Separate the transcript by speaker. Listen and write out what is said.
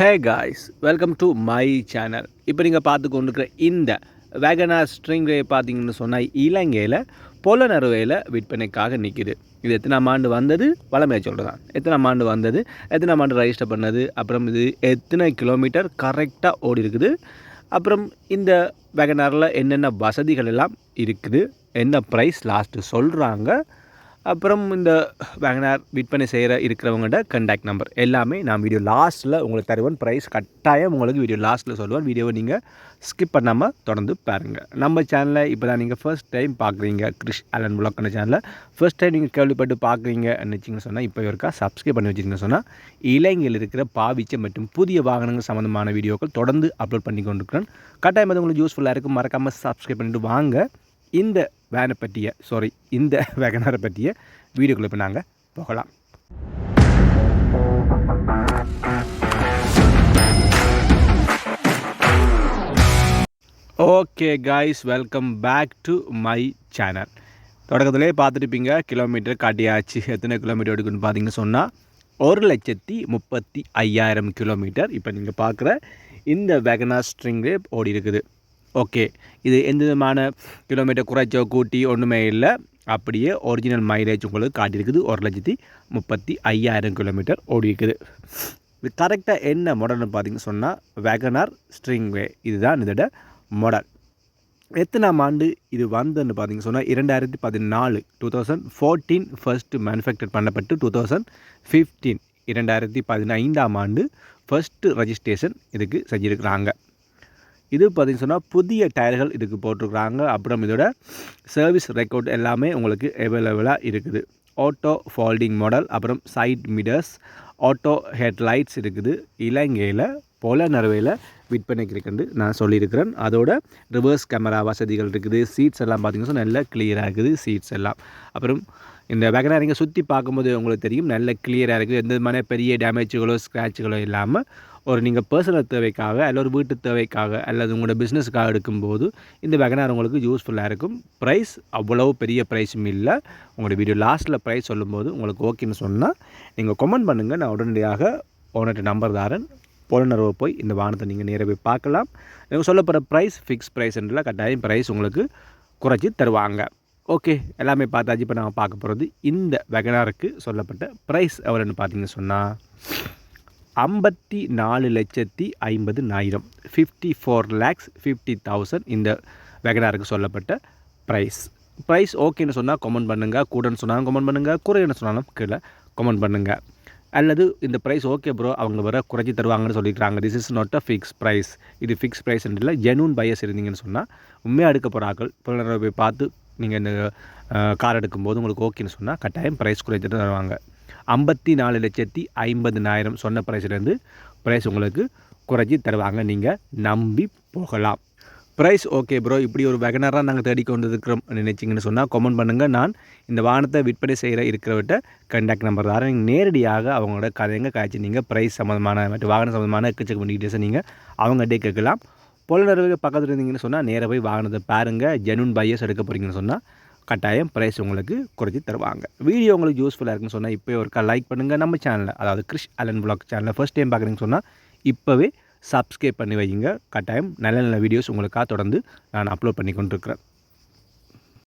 Speaker 1: Hey guys welcome to my channel இப்போ நீங்கள் பார்த்து கொண்டிருக்கிற இந்த வேகனார் ஸ்ட்ரிங் ரே பார்த்தீங்கன்னு சொன்னால் இலங்கையில் பொல நறுவையில் விற்பனைக்காக நிற்கிது இது எத்தனாம் ஆண்டு வந்தது? வளமையை சொல்கிறதான் எத்தனாம் ஆண்டு வந்தது? எத்தனாம் ஆண்டு ரெஜிஸ்டர் பண்ணது? அப்புறம் இது எத்தனை கிலோமீட்டர் கரெக்டாக ஓடி இருக்குது அப்புறம் இந்த வேகனாரில் என்னென்ன வசதிகள் எல்லாம் இருக்குது? என்ன ப்ரைஸ் லாஸ்ட்டு சொல்கிறாங்க அப்புறம் இந்த வேகனார் விற்பனை செய்கிற இருக்கிறவங்கள்ட்ட கண்டாக்ட் நம்பர் எல்லாமே நான் வீடியோ லாஸ்ட்டில் உங்களுக்கு தருவேன். ப்ரைஸ் கட்டாயம் உங்களுக்கு வீடியோ லாஸ்ட்டில் சொல்லுவேன். வீடியோவை நீங்கள் ஸ்கிப் பண்ணாமல் தொடர்ந்து பாருங்கள் நம்ம சேனலை இப்போ தான் நீங்கள் ஃபர்ஸ்ட் டைம் பார்க்குறீங்க கிறிஷ் அலன் புலக்கன சேனலில் ஃபர்ஸ்ட் டைம் நீங்கள் கேள்விப்பட்டு பார்க்குறீங்க நினச்சிங்கன்னு சொன்னால் இப்போ இருக்கா சப்ஸ்கிரைப் பண்ணி வச்சிருக்கீங்கன்னு சொன்னால் இலங்கையில் இருக்கிற பாவிச்ச மற்றும் புதிய வாகனங்கள் சம்மந்தமான வீடியோக்கள் தொடர்ந்து அப்லோட் பண்ணி கொண்டிருக்கிறேன். கட்டாயம் அது உங்களுக்கு யூஸ்ஃபுல்லாக இருக்கும். மறக்காமல் சப்ஸ்கிரைப் பண்ணிட்டு வாங்க. இந்த வேனை பற்றிய சாரி இந்த வேகனாரை பற்றிய வீடியோக்குள்ள இப்போ நாங்கள் போகலாம். Okay guys welcome back to my channel தொடக்கத்திலே பார்த்துருப்பீங்க கிலோமீட்டர் காட்டியாச்சு. எத்தனை கிலோமீட்டர் எடுக்குன்னு பார்த்தீங்கன்னு சொன்னால் ஒரு லட்சத்தி முப்பத்தி ஐயாயிரம் கிலோமீட்டர் இப்போ நீங்கள் பார்க்குற இந்த வேகனா ஸ்ட்ரிங்கு ஓடி இருக்குது ஓகே. இது எந்த விதமான கிலோமீட்டர் குறைச்சோ கூட்டி ஒன்றுமே இல்லை. அப்படியே ஒரிஜினல் மைலேஜ் உங்களுக்கு காட்டியிருக்குது. ஒரு லட்சத்தி முப்பத்தி ஐயாயிரம் கிலோமீட்டர் ஓடி இருக்குது இது கரெக்டாக என்ன மாடல்னு பார்த்தீங்கன்னு சொன்னால் வேகனார் ஸ்ட்ரிங்வே இதுதான் இதோட மாடல் எத்தனாம் ஆண்டு இது வந்ததுன்னு பார்த்தீங்கன்னு சொன்னால் இரண்டாயிரத்தி பதினாலு two thousand fourteen first manufacture பண்ணப்பட்டு டூ தௌசண்ட் ஃபிஃப்டீன் இரண்டாயிரத்தி பதினைந்தாம் ஆண்டு ஃபஸ்ட்டு ரெஜிஸ்ட்ரேஷன் இதுக்கு செஞ்சுருக்கிறாங்க. இது பார்த்திங்கன்னு சொன்னால் புதிய டயர்கள் இதுக்கு போட்டிருக்கிறாங்க. அப்புறம் இதோட சர்வீஸ் ரெக்கார்ட் எல்லாமே உங்களுக்கு அவைலபிளாக இருக்குது. ஆட்டோ ஃபால்டிங் மாடல் அப்புறம் சைட் மிடர்ஸ் ஆட்டோ ஹெட்லைட்ஸ் இருக்குது. இலங்கையில் போல நறுவையில் விற்பனைக்கு இருக்குன்னு நான் சொல்லியிருக்கிறேன். அதோட ரிவர்ஸ் கேமரா வசதிகள் இருக்குது. சீட்ஸ் எல்லாம் பார்த்திங்கன்னா சொன்னால் நல்ல கிளியராக இருக்குது. சீட்ஸ் எல்லாம். அப்புறம் இந்த வேகனார் நீங்கள் சுற்றி பார்க்கும்போது உங்களுக்கு தெரியும். நல்ல கிளியராக இருக்குது. எந்த விதமான பெரிய டேமேஜுகளோ ஸ்க்ராட்சுகளோ இல்லாமல் ஒரு நீங்கள் பர்சனல் தேவைக்காக அல்ல ஒரு வீட்டு தேவைக்காக அல்லது உங்களோட பிஸ்னஸுக்காக எடுக்கும்போது இந்த வெகனார் உங்களுக்கு யூஸ்ஃபுல்லாக இருக்கும். ப்ரைஸ் அவ்வளோ பெரிய ப்ரைஸும் இல்லை. உங்களோட வீடியோ லாஸ்ட்டில் ப்ரைஸ் சொல்லும்போது உங்களுக்கு ஓகேன்னு சொன்னால் நீங்கள் கமெண்ட் பண்ணுங்கள் நான் உடனடியாக ஓனர்கிட்ட நம்பர் தாரன். புலனர்வை போய் இந்த வாகனத்தை நீங்கள் நேராக போய் பார்க்கலாம். நீங்கள் சொல்லப்படுற ப்ரைஸ் ஃபிக்ஸ் ப்ரைஸ்ன்றல கட்டாயம் ப்ரைஸ் உங்களுக்கு குறைச்சி தருவாங்க. ஓகே எல்லாமே பார்த்தாச்சு இப்போ நம்ம பார்க்க போகிறது இந்த வெகனாருக்கு சொல்லப்பட்ட ப்ரைஸ் எவ்வளோன்னு பார்த்தீங்கன்னு சொன்னால் ஐம்பத்தி நாலு லட்சத்தி ஐம்பது நாயிரம் fifty four lakhs fifty thousand இந்த வெகனாருக்கு சொல்லப்பட்ட ப்ரைஸ் ப்ரைஸ் ஓகேன்னு சொன்னால் கமெண்ட் பண்ணுங்கள் கூடன்னு சொன்னாலும் கமெண்ட் பண்ணுங்கள் குறைன்னு சொன்னாலும் கீழே கமெண்ட் பண்ணுங்கள் அல்லது இந்த ப்ரைஸ் ஓகே ப்ரோ அவங்க வர குறைச்சி தருவாங்கன்னு சொல்லிக்கிறாங்க this is not a fix price இது ஃபிக்ஸ் ப்ரைஸ் இல்லை ஜெனூன் பையஸ் இருந்தீங்கன்னு சொன்னால் உண்மையாக எடுக்க போகிற ஆக்கள் போய் பார்த்து நீங்கள் இந்த கார் எடுக்கும்போது உங்களுக்கு ஓகேன்னு சொன்னால் கட்டாயம் ப்ரைஸ் குறைச்சிட்டு தருவாங்க ஐம்பத்தி நாலு லட்சத்தி ஐம்பதுனாயிரம் சொன்ன ப்ரைஸ்லேருந்து ப்ரைஸ் உங்களுக்கு குறைச்சி தருவாங்க. நீங்கள் நம்பி போகலாம். ப்ரைஸ் ஓகே ப்ரோ இப்படி ஒரு வெகனராக நாங்கள் தேடிக்கொண்டு இருக்கிறோம் நினைச்சிங்கன்னு சொன்னால் கமெண்ட் பண்ணுங்கள் நான் இந்த வாகனத்தை விற்பனை செய்கிற இருக்கிறவர்கிட்ட கண்டாக்ட் நம்பர் தர நீங்கள் நேரடியாக அவங்களோட கதைங்க காய்ச்சி நீங்கள் ப்ரைஸ் சம்மந்தமான மற்றும் வாகனம் சம்மந்தமான எக்கச்சக்க டீட்டெயில்ஸை நீங்கள் அவங்ககிட்டே கேட்கலாம். பொருளாதார பக்கத்தில் இருந்தீங்கன்னு சொன்னால் நேராக போய் வாங்கினதை பாருங்கள் ஜெனூன் பையஸ் எடுக்க போகிறீங்கன்னு சொன்னால் கட்டாயம் ப்ரைஸ் உங்களுக்கு குறைச்சி தருவாங்க. வீடியோ உங்களுக்கு யூஸ்ஃபுல்லாக இருக்குன்னு சொன்னால் இப்போ ஒருக்கா லைக் பண்ணுங்கள் நம்ம சேனலில் அதாவது கிறிஷ் அலன் பிளாக் சேனலில் ஃபஸ்ட் டைம் பார்க்குறீங்கன்னு சொன்னால் இப்போவே சப்ஸ்கிரைப் பண்ணி வைங்க. கட்டாயம் நல்ல நல்ல வீடியோஸ் உங்களுக்காக தொடர்ந்து நான் அப்லோட் பண்ணி கொண்டிருக்கிறேன்.